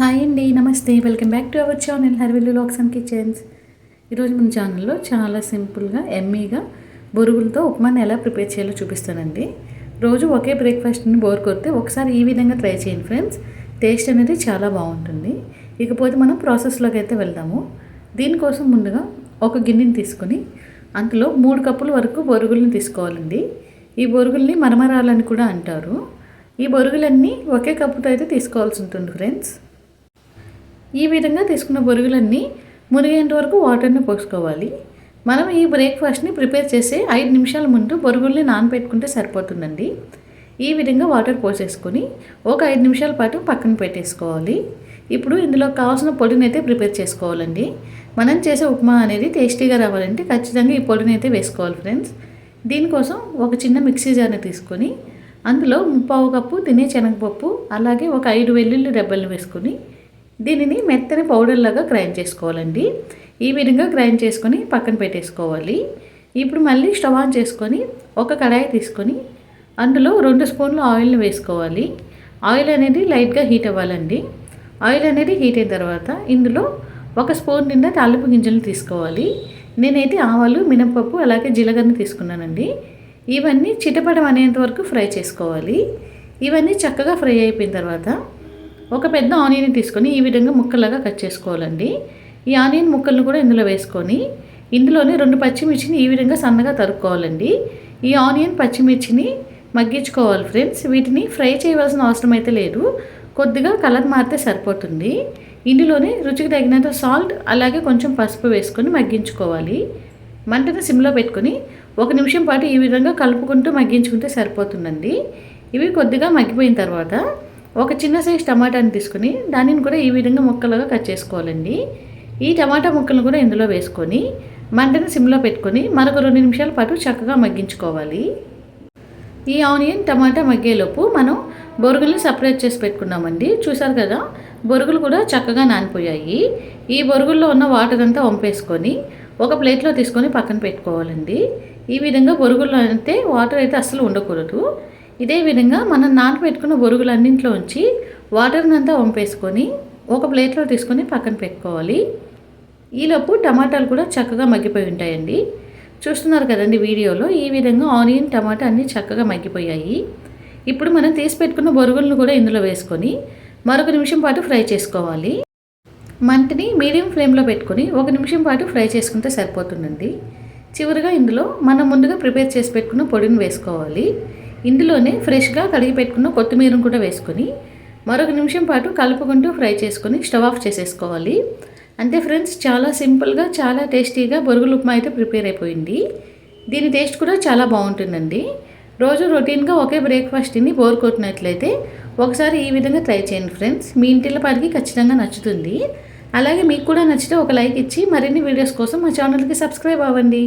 Hi అండి నమస్తే. Welcome back to our channel హర్విల్లు లాక్స్ అండ్ కిచెన్స్ ఈరోజు మన ఛానల్లో చాలా సింపుల్గా ఎమ్మీగా బొరుగులతో ఉప్మాని ఎలా ప్రిపేర్ చేయాలో చూపిస్తానండి. రోజు ఒకే బ్రేక్ఫాస్ట్ని బోర్ కొడితే ఒకసారి ఈ విధంగా ట్రై చేయండి ఫ్రెండ్స్ టేస్ట్ అనేది చాలా బాగుంటుంది. ఇకపోతే మనం ప్రాసెస్లోకి అయితే వెళ్దాము. దీనికోసం ముందుగా ఒక గిన్నెని తీసుకొని అందులో మూడు కప్పుల వరకు బొరుగులను తీసుకోవాలండి. ఈ బొరుగుల్ని మరమరాలని కూడా అంటారు. ఈ బొరుగులన్నీ ఒకే కప్పుతో అయితే తీసుకోవాల్సి ఉంటుంది ఫ్రెండ్స్ ఈ విధంగా తీసుకున్న బొరుగులన్నీ మునిగేంత వరకు వాటర్ని పోసుకోవాలి. మనం ఈ బ్రేక్ఫాస్ట్ని ప్రిపేర్ చేసే ఐదు నిమిషాల ముందు బొరుగుల్ని నానబెట్టుకుంటే సరిపోతుందండి. ఈ విధంగా వాటర్ పోసేసుకొని ఒక ఐదు నిమిషాల పాటు పక్కన పెట్టేసుకోవాలి. ఇప్పుడు ఇందులో కావాల్సిన పొడిని అయితే ప్రిపేర్ చేసుకోవాలండి. మనం చేసే ఉప్మా అనేది టేస్టీగా రావాలంటే ఖచ్చితంగా ఈ పొడిని అయితే వేసుకోవాలి ఫ్రెండ్స్. దీనికోసం ఒక చిన్న మిక్సీ జార్ని తీసుకొని అందులో ముప్పావు కప్పు తినే శనగపప్పు అలాగే ఒక ఐదు వెల్లుల్లి రెబ్బలు వేసుకొని దీనిని మెత్తని పౌడర్ లాగా గ్రైండ్ చేసుకోవాలండి. ఈ విధంగా గ్రైండ్ చేసుకొని పక్కన పెట్టేసుకోవాలి. ఇప్పుడు మళ్ళీ స్టవ్ ఆన్ చేసుకొని ఒక కడాయి తీసుకొని అందులో రెండు స్పూన్లు ఆయిల్ని వేసుకోవాలి. ఆయిల్ అనేది లైట్గా హీట్ అవ్వాలండి. ఆయిల్ అనేది హీట్ అయిన తర్వాత ఇందులో ఒక స్పూన్ నిండా తాలింపు గింజలు తీసుకోవాలి. నేనైతే ఆవాలు మినపప్పు అలాగే జీలకర్ర తీసుకున్నానండి. ఇవన్నీ చిటపడం అనేంత వరకు ఫ్రై చేసుకోవాలి. ఇవన్నీ చక్కగా ఫ్రై అయిపోయిన తర్వాత ఒక పెద్ద ఆనియన్ తీసుకొని ఈ విధంగా ముక్కలాగా కట్ చేసుకోవాలండి. ఈ ఆనియన్ ముక్కలను కూడా ఇందులో వేసుకొని ఇందులోనే రెండు పచ్చిమిర్చిని ఈ విధంగా సన్నగా తరుక్కోవాలండి. ఈ ఆనియన్ పచ్చిమిర్చిని మగ్గించుకోవాలి ఫ్రెండ్స్. వీటిని ఫ్రై చేయవలసిన అవసరం అయితే లేదు. కొద్దిగా కలర్ మారితే సరిపోతుంది. ఇందులోనే రుచికి తగినంత సాల్ట్ అలాగే కొంచెం పసుపు వేసుకొని మగ్గించుకోవాలి. మంటను సిమ్లో పెట్టుకొని ఒక నిమిషం పాటు ఈ విధంగా కలుపుకుంటూ మగ్గించుకుంటే సరిపోతుందండి. ఇవి కొద్దిగా మగ్గిపోయిన తర్వాత ఒక చిన్న సైజ్ టమాటాని తీసుకుని దానిని కూడా ఈ విధంగా ముక్కలుగా కట్ చేసుకోవాలండి. ఈ టమాటా ముక్కలను కూడా ఇందులో వేసుకొని మంటని సిమ్లో పెట్టుకొని మరొక రెండు నిమిషాల పాటు చక్కగా మగ్గించుకోవాలి. ఈ ఆనియన్ టమాటా మగ్గేలోపు మనం బొరుగుల్ని సపరేట్ చేసి పెట్టుకున్నామండి. చూసారు కదా బొరుగులు కూడా చక్కగా నానిపోయాయి. ఈ బొరుగుల్లో ఉన్న వాటర్ అంతా వంపేసుకొని ఒక ప్లేట్లో తీసుకొని పక్కన పెట్టుకోవాలండి. ఈ విధంగా బొరుగుల్లో అయితే వాటర్ అయితే అస్సలు ఉండకూడదు. ఇదే విధంగా మనం నానబెట్టుకున్న బొరుగులన్నింటిలో ఉంచి వాటర్ని అంతా వంపేసుకొని ఒక ప్లేట్లో తీసుకొని పక్కన పెట్టుకోవాలి. ఈలోపు టమాటాలు కూడా చక్కగా మగ్గిపోయి ఉంటాయండి. చూస్తున్నారు కదండి వీడియోలో ఈ విధంగా ఆనియన్ టమాటా అన్నీ చక్కగా మగ్గిపోయాయి. ఇప్పుడు మనం తీసి పెట్టుకున్న బొరుగులను కూడా ఇందులో వేసుకొని మరొక నిమిషం పాటు ఫ్రై చేసుకోవాలి. మంటని మీడియం ఫ్లేమ్లో పెట్టుకొని ఒక నిమిషం పాటు ఫ్రై చేసుకుంటే సరిపోతుందండి. చివరిగా ఇందులో మనం ముందుగా ప్రిపేర్ చేసి పెట్టుకున్న పొడిని వేసుకోవాలి. ఇందులోనే ఫ్రెష్గా కడిగి పెట్టుకున్న కొత్తిమీరను కూడా వేసుకొని మరొక నిమిషం పాటు కలుపుకుంటూ ఫ్రై చేసుకొని స్టవ్ ఆఫ్ చేసేసుకోవాలి. అంతే ఫ్రెండ్స్ చాలా సింపుల్గా చాలా టేస్టీగా బొరుగులు ఉప్మా అయితే ప్రిపేర్ అయిపోయింది. దీని టేస్ట్ కూడా చాలా బాగుంటుందండి. రోజు రొటీన్గా ఒకే బ్రేక్ఫాస్ట్ తిని బోర్ కొట్టినట్లయితే ఒకసారి ఈ విధంగా ట్రై చేయండి ఫ్రెండ్స్. మీ ఇంటిలో పాటికి ఖచ్చితంగా నచ్చుతుంది. అలాగే మీకు కూడా నచ్చితే ఒక లైక్ ఇచ్చి మరిన్ని వీడియోస్ కోసం మా ఛానల్కి సబ్స్క్రైబ్ అవ్వండి.